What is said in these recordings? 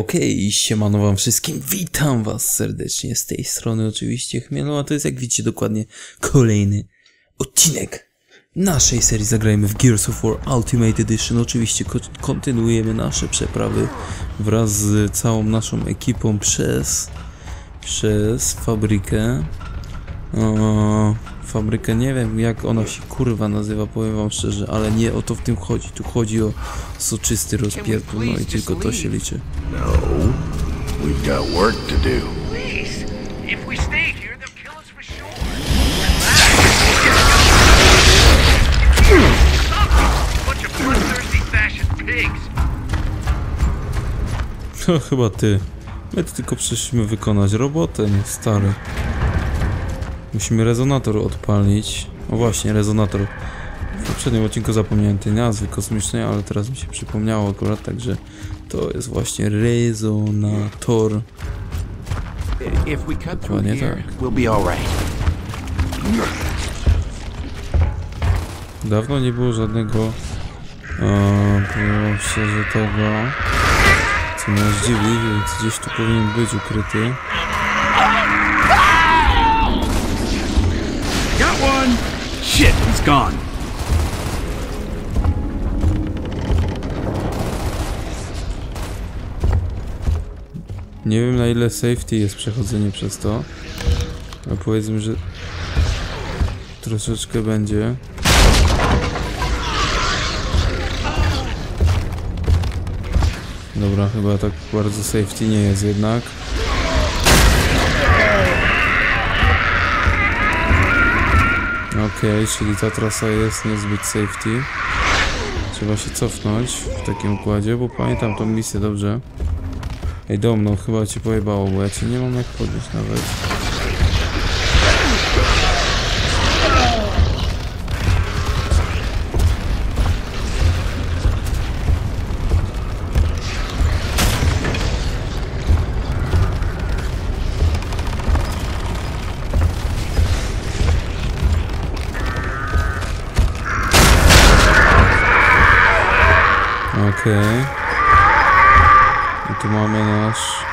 Okej, siemano wam wszystkim, witam was serdecznie z tej strony oczywiście Chmielu, a to jest jak widzicie dokładnie kolejny odcinek naszej serii Zagrajmy w Gears of War Ultimate Edition. Oczywiście ko- kontynuujemy nasze przeprawy wraz z całą naszą ekipą przez, przez fabrykę. O, fabrykę, nie wiem jak ona się kurwa nazywa, powiem wam szczerze, ale nie o to w tym chodzi. Tu chodzi o soczysty rozpierdol, no i tylko to się liczy. No, we've got work to do. Please, if we stay here, they'll kill us for sure. Bunch of bloodthirsty fascist pigs. To chyba ty. My tu tylko przyszliśmy wykonać robotę, nie stary. Musimy rezonator odpalić. O właśnie, rezonator. W poprzednim odcinku zapomniałem tej nazwy kosmicznej, ale teraz mi się przypomniało akurat, także to jest właśnie rezonator. Dokładnie tak. Dawno nie było żadnego, e, powiem szczerze, tego, co mnie zdziwi, więc gdzieś tu powinien być ukryty. Shit, he's gone. Nie wiem na ile safety jest przechodzenie przez to. Ale powiedzmy, że troszeczkę będzie. Dobra, chyba tak bardzo safety nie jest jednak. Okej, czyli ta trasa jest niezbyt safety. Trzeba się cofnąć w takim układzie, bo pamiętam tą misję dobrze. Ej, dom, no chyba cię pojebało, bo ja cię nie mam jak podnieść nawet. Okej. I tu mamy nasz...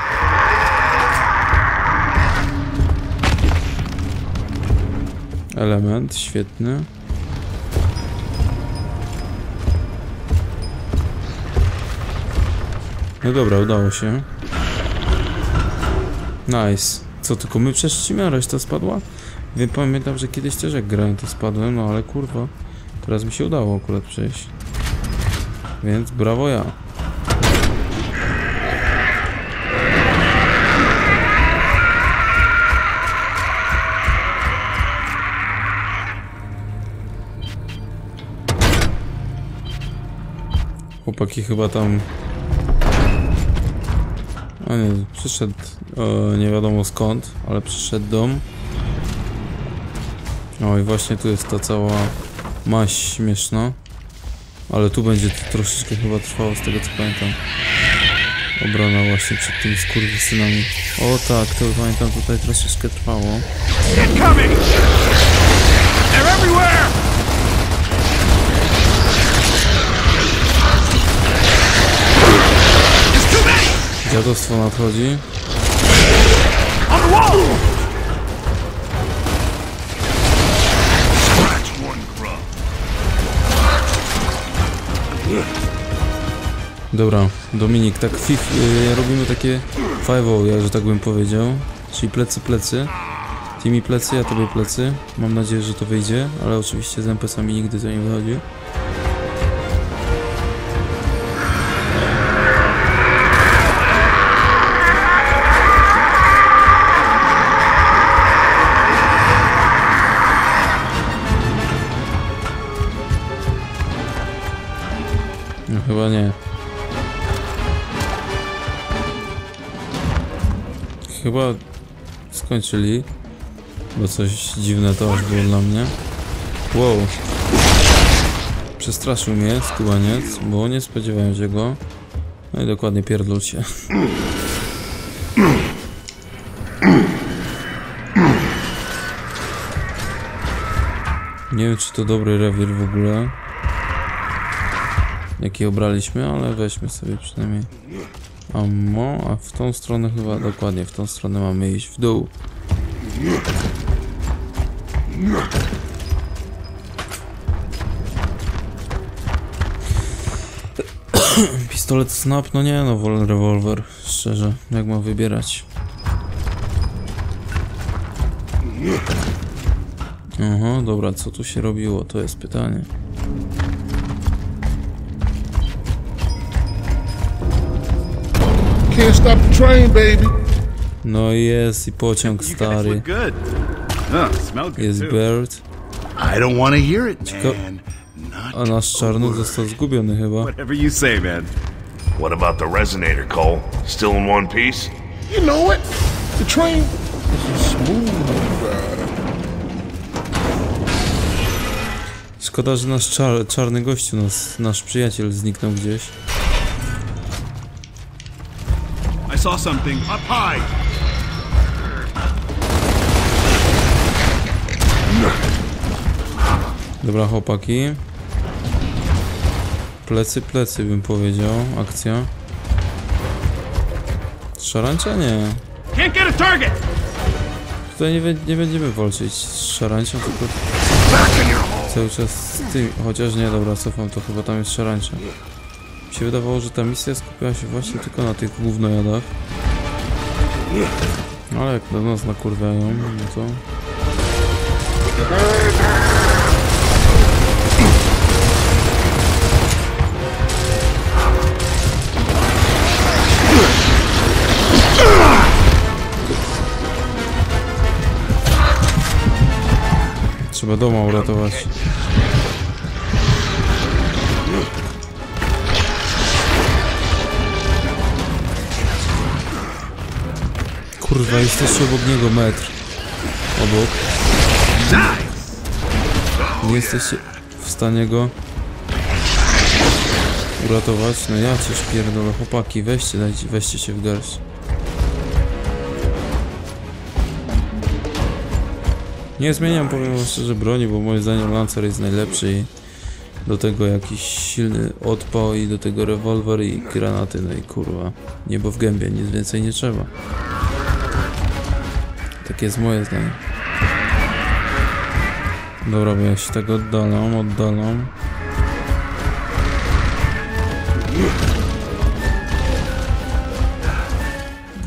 Element, świetny. No dobra, udało się. Nice. Co, tylko my przeszliśmy, a reszta spadła? Wiem, pamiętam, że kiedyś też jak grałem to spadłem, no ale kurwa. Teraz mi się udało akurat przejść. Więc brawo ja. Chłopaki chyba tam... A nie, przyszedł e, nie wiadomo skąd, ale przyszedł dom. O i właśnie tu jest ta cała maść śmieszna. Ale tu będzie to troszeczkę chyba trwało z tego co pamiętam. Obrona właśnie przed tymi skurwysynami. O tak, to pamiętam tutaj troszeczkę trwało. Dziadostwo nadchodzi. On the wall! Dobra, Dominik, tak fif, y, robimy takie 5 ja że tak bym powiedział. Czyli plecy, plecy. Ty mi plecy, ja tobie plecy. Mam nadzieję, że to wyjdzie, ale oczywiście z NPC-ami nigdy to nie wychodzi. Chyba skończyli. Bo coś dziwne to aż było dla mnie. Wow. Przestraszył mnie skubaniec, bo nie spodziewałem się go. No i dokładnie pierdol się. Nie wiem czy to dobry rewir w ogóle. Jaki obraliśmy, ale weźmy sobie przynajmniej. Ammo, a w tą stronę chyba, dokładnie, w tą stronę mamy iść w dół. Pistolet snap, no nie no, wolę rewolwer, szczerze, jak mam wybierać. Aha, dobra, co tu się robiło, to jest pytanie. Can't stop the train, baby. No jest i pociąg You guys stary. look good. Smell good Jest. Bird, I don't want to hear it, man. Not a nasz czarny został zgubiony chyba. Whatever you say, man. What about the resonator, Cole? Still in one piece? You know what? The train. Szkoda, że nasz czar czarny gościu, nas, nasz przyjaciel zniknął gdzieś. Saw something up high. Dobra, chłopaki. Plecy, plecy bym powiedział. Akcja. Szarańcza? Nie. Can't get a target. Tutaj nie, nie będziemy walczyć z szarańczą, tylko cały czas z tym. Chociaż nie, dobra, cofam to, chyba tam jest szarańcza. Mi się wydawało, że ta misja skupiała się właśnie tylko na tych gównojadach. Ale jak do nas nakurwiają, no to... Trzeba doma uratować. Kurwa, jesteście obok niego metr. Obok. Nie jesteście w stanie go uratować. No ja coś pierdolę. Chłopaki, weźcie, dajcie, weźcie się w garść. Nie zmieniam, powiem szczerze, broni, bo moim zdaniem Lancer jest najlepszy i do tego jakiś silny odpał i do tego rewolwer i granaty, no i kurwa, niebo w gębie, nic więcej nie trzeba. Takie jest moje zdanie. Dobra, bo ja się tak oddalam, oddalam.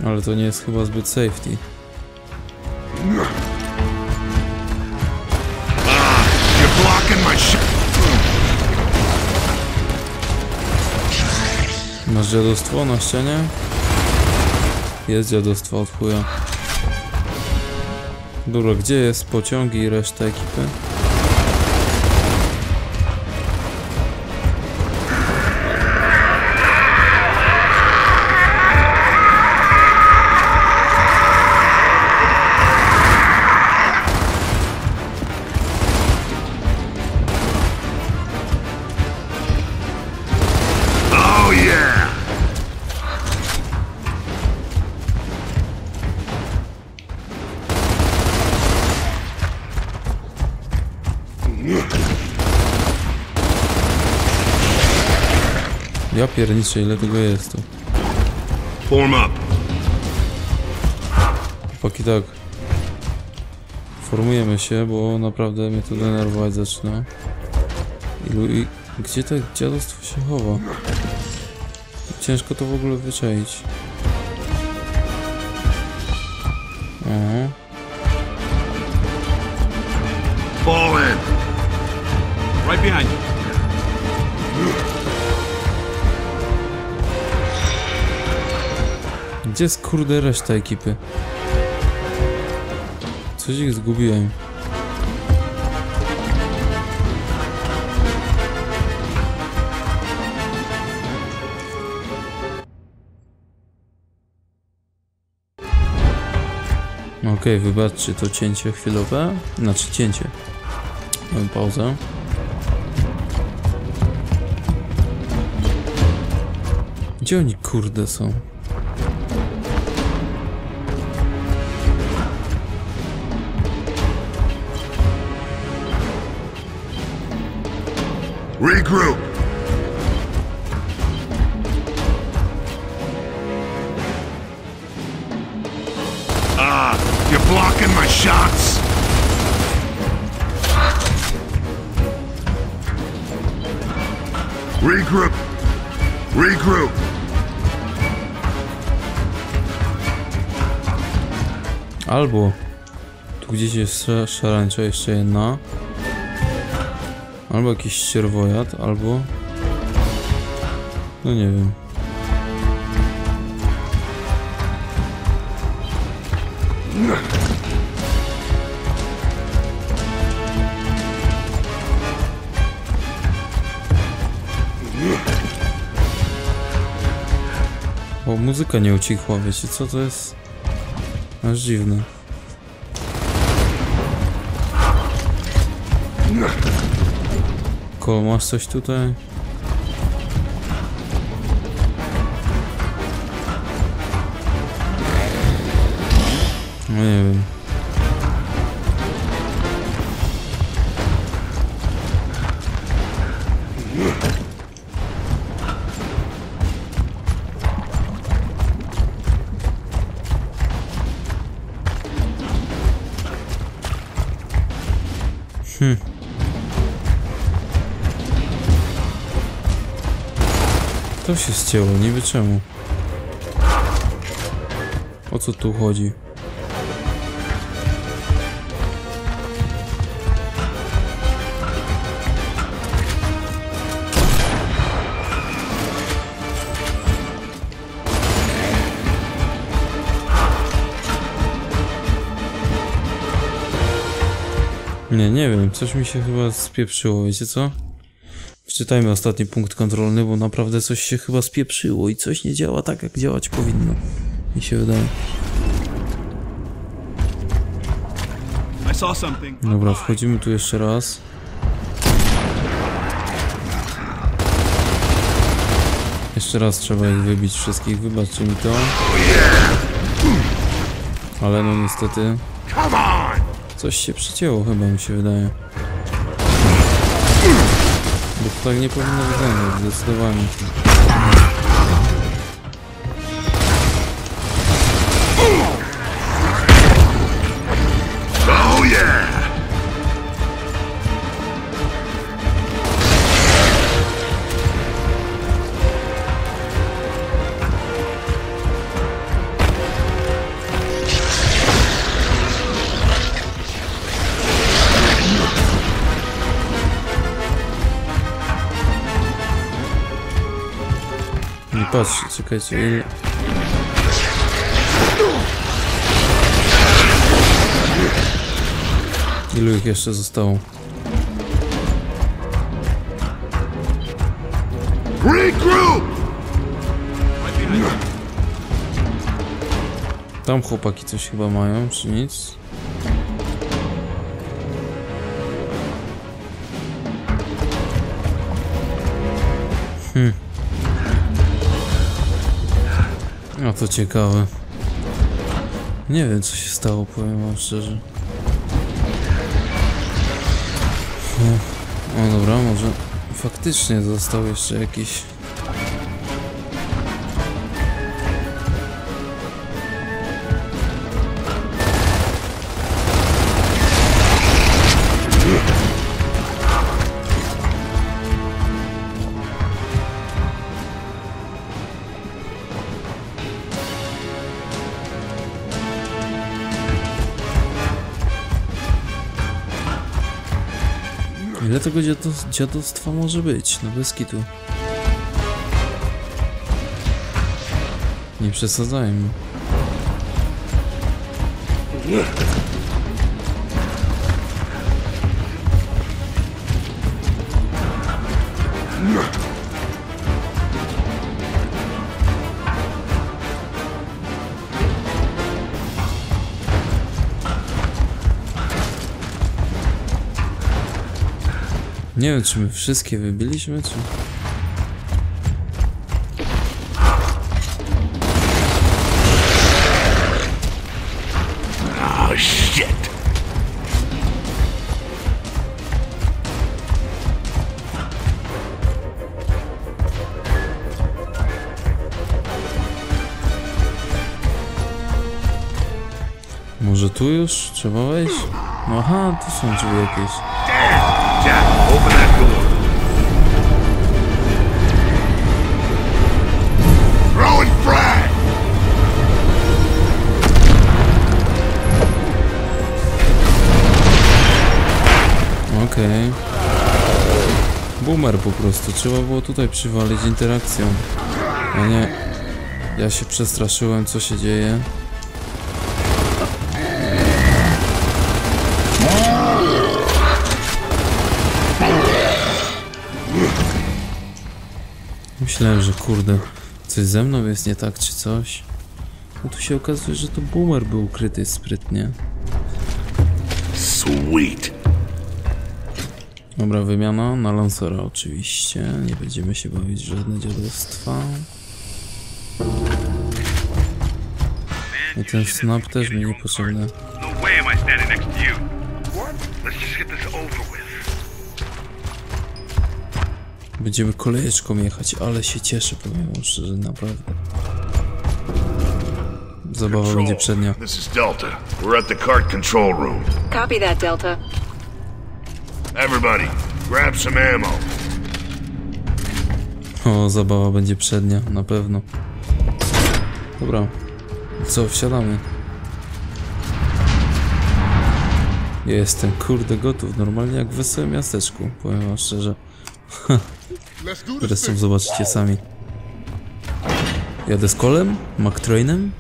Ale to nie jest chyba zbyt safety. Masz dziadostwo na ścianie? Jest dziadostwo od chuja. Dobra, gdzie jest pociąg i reszta ekipy? Ja pierniczę, ile tego jest tu. Form up. Chłopaki tak. Formujemy się, bo naprawdę mnie to denerwować zaczyna. Ilu i... Gdzie to dziadostwo się chowa? Ciężko to w ogóle wyczaić. Aha. Gdzie jest kurde reszta ekipy? Coś ich zgubiłem. Okej, wybaczcie to cięcie chwilowe. Znaczy cięcie. Mam pauzę. Gdzie oni kurde są? Regroup! Ah, uh, you're blocking my shots? Regroup! Regroup! Albo tu gdzieś jest szarańcza jeszcze jedna Albo jakiś ścierwojad, albo... No nie wiem. O, muzyka nie ucichła, wiecie co to jest? Aż dziwne. Kol, masz coś tutaj? Się ścięło, niby czemu. O co tu chodzi? Nie, nie wiem, coś mi się chyba spieprzyło, wiecie co? Wczytajmy ostatni punkt kontrolny, bo naprawdę coś się chyba spieprzyło i coś nie działa tak, jak działać powinno. Mi się wydaje. Dobra, wchodzimy tu jeszcze raz. Jeszcze raz trzeba ich wybić wszystkich, wybaczcie mi to. Ale no niestety coś się przycięło chyba mi się wydaje. Bo to tak nie powinno wyglądać, Patrzcie, czekajcie, ile... Ilu ich jeszcze zostało? Regroup! Tam chłopaki coś chyba mają, czy nic? A to ciekawe. Nie wiem co się stało, powiem wam szczerze. O, o dobra, może faktycznie został jeszcze jakiś... Ile tego dziados dziadostwa może być? No bez kitu. Nie przesadzajmy. Nie wiem, czy my wszystkie wybiliśmy, czy... Oh shit! Może tu już? Trzeba wejść? No aha, tu są drzwi jakieś. Po prostu. Trzeba było tutaj przywalić interakcją. A nie. Ja się przestraszyłem, co się dzieje. Myślałem, że kurde, coś ze mną jest nie tak, czy coś. No tu się okazuje, że to boomer był ukryty sprytnie. Sweet. Dobra, wymiana na lansera oczywiście. Nie będziemy się bawić żadne dziadostwa. I ten snap też mi niepotrzebny. Będziemy kolejeczką jechać, ale się cieszę, powiem wam szczerze, naprawdę. Zabawa będzie przednia. This is Delta. We're at the cart control room. Copy that, Delta. Everybody, grab some ammo. O, zabawa będzie przednia, na pewno. Dobra. Co, wsiadamy. Jestem, kurde, gotów. Normalnie jak w wesołym miasteczku, powiem wam szczerze. Zresztą zobaczycie sami. Jadę z kolem? McTrainem?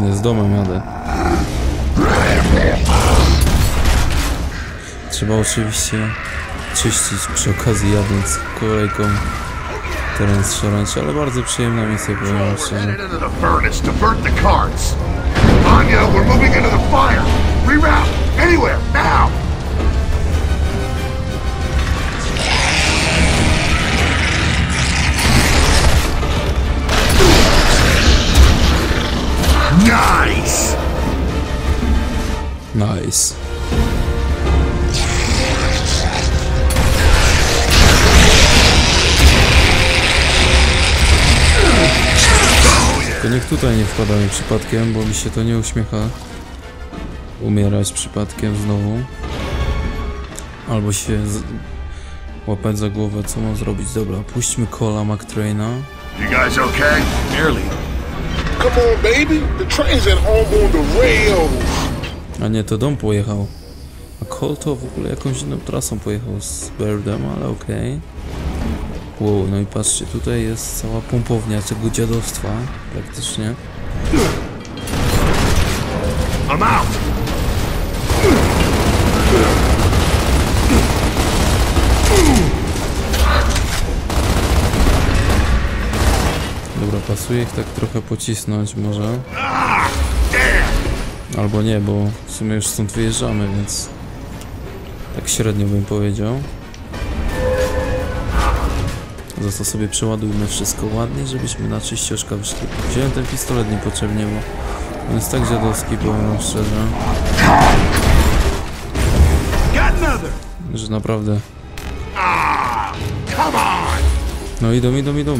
Nie, z domem jadę. Trzeba oczywiście czyścić przy okazji jadąc kolejką teren szarańczy, ale bardzo przyjemna misja, powiem szczerze. Anya, we're moving into the fire. Reroute. Anywhere. Now. Nice. Nice. To niech tutaj nie wpadamy przypadkiem, bo mi się to nie uśmiecha. Umierać przypadkiem znowu. Albo się z... łapać za głowę, co mam zrobić. Dobra, puśćmy kola McTraina. You guys okay? Nearly. Come on, baby. The train's at home on the rails. A nie, to dom pojechał. A Cole to w ogóle jakąś inną trasą pojechał z Birdem, ale okej. Wow, no i patrzcie, tutaj jest cała pompownia tego dziadostwa, praktycznie. I'm out. Dobra, pasuje ich tak trochę pocisnąć może. Albo nie, bo w sumie już stąd wyjeżdżamy, więc... Tak średnio bym powiedział. To sobie przeładujmy wszystko ładnie, żebyśmy na czyścioszka wyszli. Wziąłem ten pistolet niepotrzebnie, bo on jest tak dziadowski, powiem szczerze, że naprawdę... No idą, idą, idą.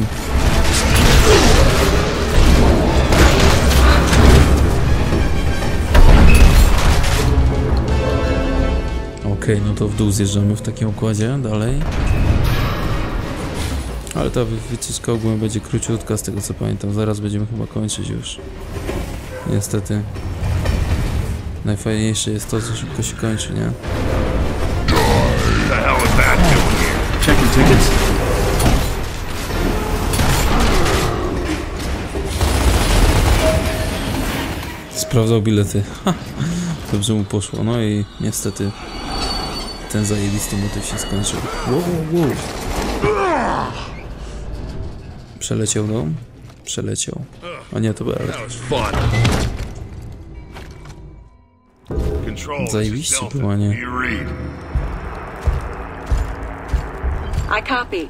Okej, no to w dół zjeżdżamy w takim układzie, dalej. Ale ta wy- wycieczka ogólnie będzie króciutka z tego co pamiętam, zaraz będziemy chyba kończyć już. Niestety. Najfajniejsze jest to, że szybko się kończy, nie? Tickets. Sprawdzał bilety. Ha! Dobrze mu poszło. No i niestety ten zajebisty motyw się skończył. Wow, wow, wow. Przeleciał dom? Przeleciał. A nie, to Bert. Fun. Control. this is Zajebiście Delta. było, nie? I copy.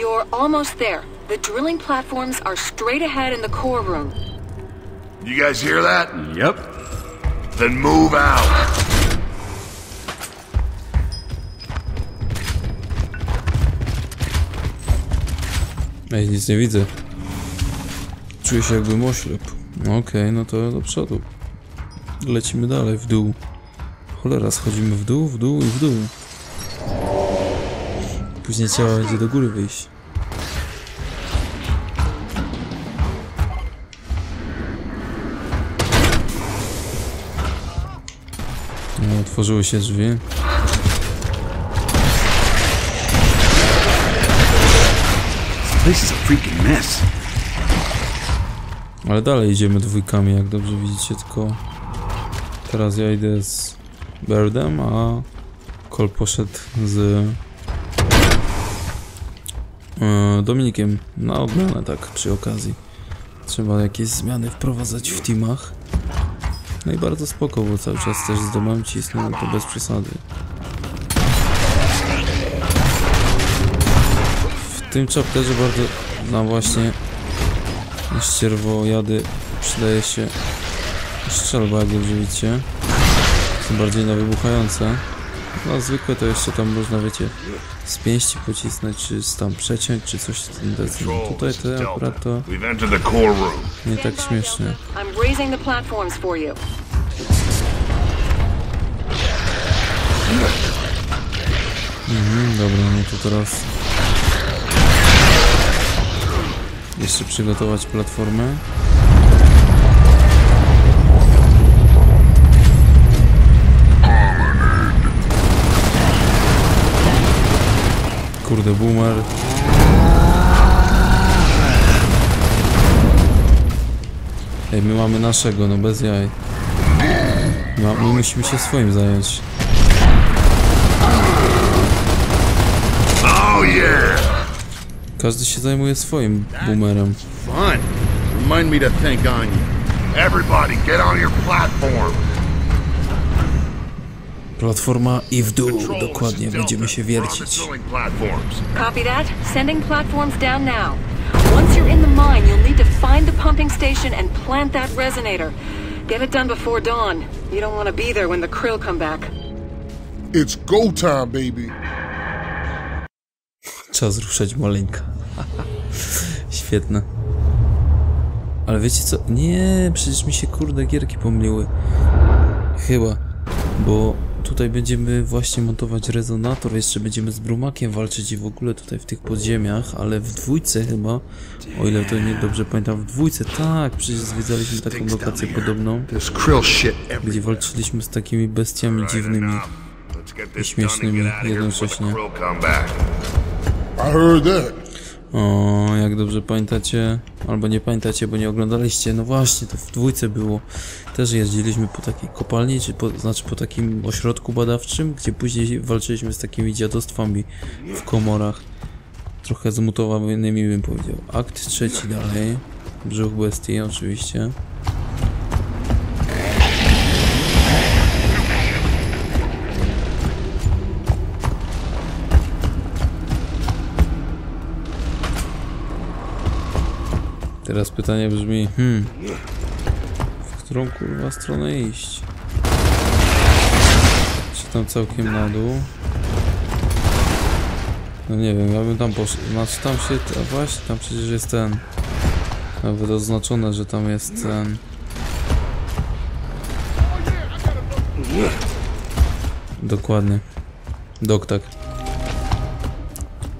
You're almost there. The drilling platforms are straight ahead in the core room. You guys hear that? Yep. Then move out. Ej, nic nie widzę. Czuję się jakbym oślepł. No Okej, no to do przodu. Lecimy dalej, w dół. Cholera, schodzimy w dół, w dół i w dół. Później trzeba będzie do góry wyjść. No, otworzyły się drzwi. This is a freaking mess. Ale dalej idziemy dwójkami, jak dobrze widzicie, tylko teraz ja idę z Birdem, a Cole poszedł z e, Dominikiem na odmianę, tak, przy okazji. Trzeba jakieś zmiany wprowadzać w teamach. No i bardzo spoko, bo cały czas też z domem cisnę, no to bez przesady. Tym chapterze bardzo, no właśnie, ścierwojady przydaje się strzelba, jak dobrze widzicie. Są bardziej na wybuchające. No zwykłe to jeszcze tam można, wiecie, z pięści pocisnąć, czy z tam przeciąć, czy coś w tym deseń. No tutaj to akurat to nie tak you. Mhm, dobra, no to teraz jeszcze przygotować platformę. Kurde, boomer. Ej, my mamy naszego, no bez jaj. My musimy się swoim zająć. Oh yeah! Każdy się zajmuje swoim boomerem. Fun. Remind me to think on you. Everybody, get on your platform. Platforma i w dół, dokładnie, będziemy się wiercić. Copy that? Sending platforms down now. Once you're in the mine, you'll need to find the pumping station and plant that resonator. Get it done before dawn. You don't want to be there when the krill come back. It's go time, baby. Czas ruszać maleńka. Świetne. Ale wiecie co? Nie, przecież mi się kurde gierki pomyliły. Chyba, bo tutaj będziemy właśnie montować rezonator, jeszcze będziemy z Brumakiem walczyć i w ogóle tutaj w tych podziemiach, ale w dwójce chyba, o ile to nie dobrze pamiętam, w dwójce, tak, przecież zwiedzaliśmy taką lokację podobną, gdzie walczyliśmy z takimi bestiami dziwnymi. This śmiesznymi jednocześnie. I heard that. O, jak dobrze pamiętacie, albo nie pamiętacie, bo nie oglądaliście, no właśnie, to w dwójce było. Też jeździliśmy po takiej kopalni, czy po, znaczy po takim ośrodku badawczym, gdzie później walczyliśmy z takimi dziadostwami w komorach. Trochę zmutowanymi bym powiedział. Akt trzeci dalej. Brzuch bestii oczywiście. Teraz pytanie brzmi, hmm, w którą kurwa stronę iść? Czy tam całkiem na dół? No nie wiem, ja bym tam poszedł, znaczy tam się, a właśnie, tam przecież jest ten, nawet oznaczone, że tam jest ten, dokładnie, doktak.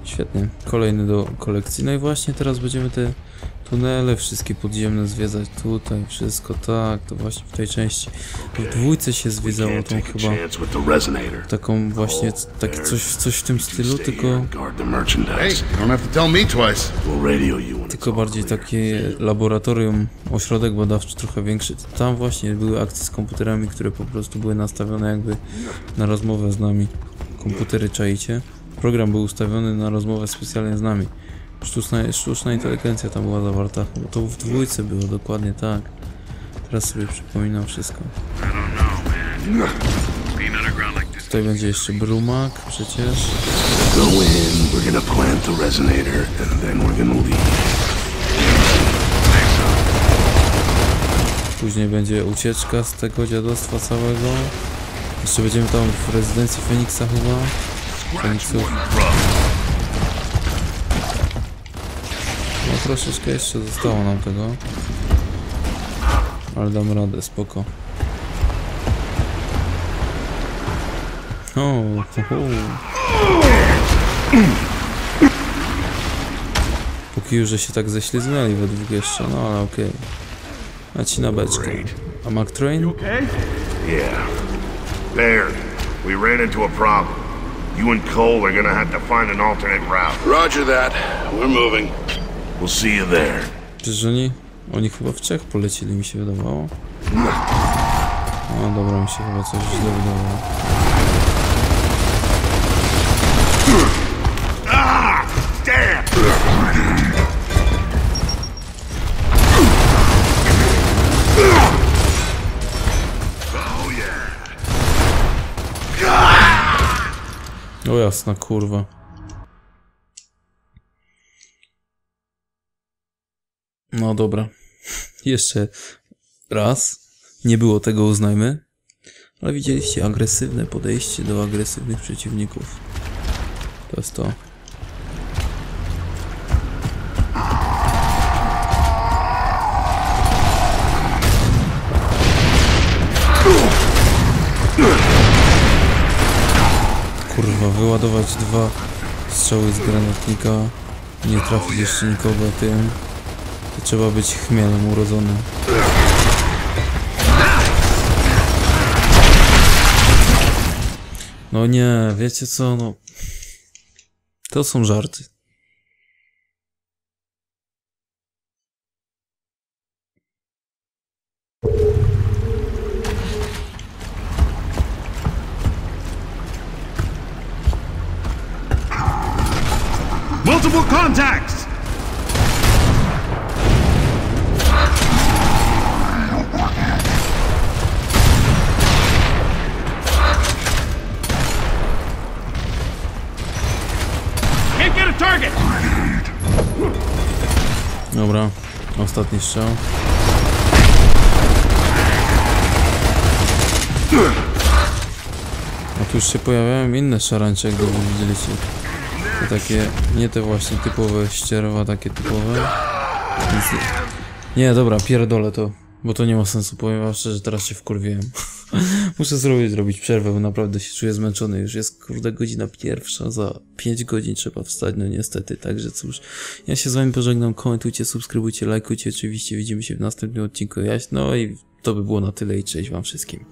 Świetnie, kolejny do kolekcji. No i właśnie teraz będziemy te tunele wszystkie podziemne zwiedzać tutaj, wszystko tak, to właśnie w tej części. W dwójce się zwiedzało tą chyba taką właśnie, taki coś, coś w tym stylu, tylko, tylko bardziej takie laboratorium, ośrodek badawczy trochę większy. Tam właśnie były akcje z komputerami, które po prostu były nastawione jakby na rozmowę z nami. Komputery czaicie? Program był ustawiony na rozmowę specjalnie z nami. Sztuczna, sztuczna inteligencja tam była zawarta. Bo to w dwójce było, dokładnie tak. Teraz sobie przypominam wszystko. Tutaj będzie jeszcze brumak przecież. Go in, we're gonna plant the resonator, and then we're gonna leave. Później będzie ucieczka z tego dziadostwa całego. Jeszcze będziemy tam w rezydencji Feniksa chyba. Feniksów. Troszeczkę jeszcze zostało nam tego. Ale dam radę, spoko. O, ho, ho. Póki już, że się tak ześliznęli we dwóch jeszcze, no ale okej. A ci na beczkę. A McTrain? Yeah. Baird, we ran into a problem. You and Cole are gonna have to find an alternate route. Roger that. We're moving. We'll see you there. Oni, oni chyba w Czech polecili, mi się wydawało. No dobra, mi się chyba coś źle wydawało. O jasna kurwa. No dobra. Jeszcze raz. Nie było tego, uznajmy. Ale widzieliście agresywne podejście do agresywnych przeciwników. To jest to. Kurwa, wyładować dwa strzały z granatnika, nie trafić jeszcze nikogo tym, trzeba być chmielem urodzonym. No nie, wiecie co, no... To są żarty. Multiple contacts! Dobra, ostatni strzał. A tu już się pojawiają inne szarańcze, jak dobrze widzieliście. To takie, nie te właśnie typowe ścierwa, takie typowe. Więc nie, dobra, pierdolę to, bo to nie ma sensu, powiem wam szczerze, teraz się wkurwiłem. Muszę zrobić, zrobić przerwę, bo naprawdę się czuję zmęczony. Już jest kurde godzina pierwsza, za 5 godzin trzeba wstać, no niestety. Także cóż, ja się z wami pożegnam, komentujcie, subskrybujcie, lajkujcie, oczywiście widzimy się w następnym odcinku. Jaś, no i to by było na tyle i cześć wam wszystkim.